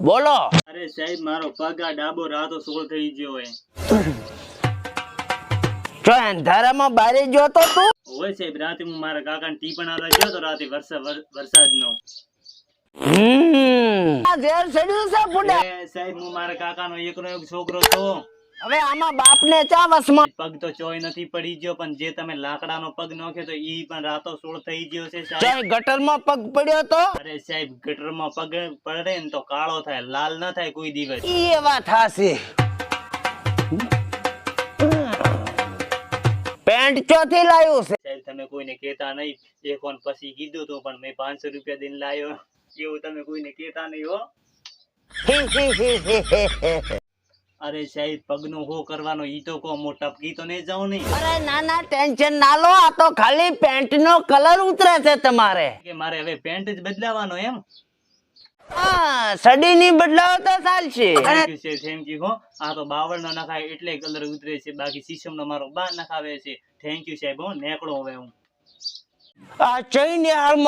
બોલો. અરે સાહેબ મારો પગા ડાબો રાતો સોળ થઈ ગયો હે તો અંધારામાં બારે જોતો તું હોય સાહેબ રાતે હું મારા કાકાને ટીપણ આવા ગયો તો રાતે વરસાદ વરસાદનો. હમ. આ ઝેર ચડ્યું છે બુડા. સાહેબ હું મારા કાકાનો એકનો એક છોકરો છો. હવે આમાં બાપને ચા વસમાં પગ તો ચોય નથી પડી ગયો પણ જે તમે લાકડાનો પગ નાખ્યો તો ઈ પણ રાતો સોળ થઈ ગયો છે સાહેબ. ચાય ગટરમાં પગ પડ્યો તો? અરે સાહેબ ગટરમાં પગ પડે ને તો કાળો થાય લાલ ના થાય કોઈ દિવસ. ઈ એ વાત હાસી પેન્ટ ચોથી લાવ્યું છે? સાહેબ તમે કોઈને કહેતા નહીં. એક વાર પછી કીધું તું પણ મેં પાંચસો રૂપિયા દઈને લાવ્યો એવું તમે કોઈને કહેતા નહીં હો. અરે સાહેબ પગનું હો કરવાનો ઈ તો કો હું ટપકી તો ને જાઉં નહીં. અરે ના ના ટેન્શન ના લો આ તો ખાલી પેન્ટ નો કલર ઉતરે છે તમારે. કે મારે હવે પેન્ટ જ બદલાવાનો એમ? હા સડી ની બદલાવ તો ચાલશે. થેન્ક યુ હો. આ તો બાવળ નો નખાય એટલે કલર ઉતરે છે બાકી શીશમ નો મારો બા નખાવે છે. થેન્ક યુ સાહેબ હો નેકળો હવે હું. આ ચઈને હાલમાં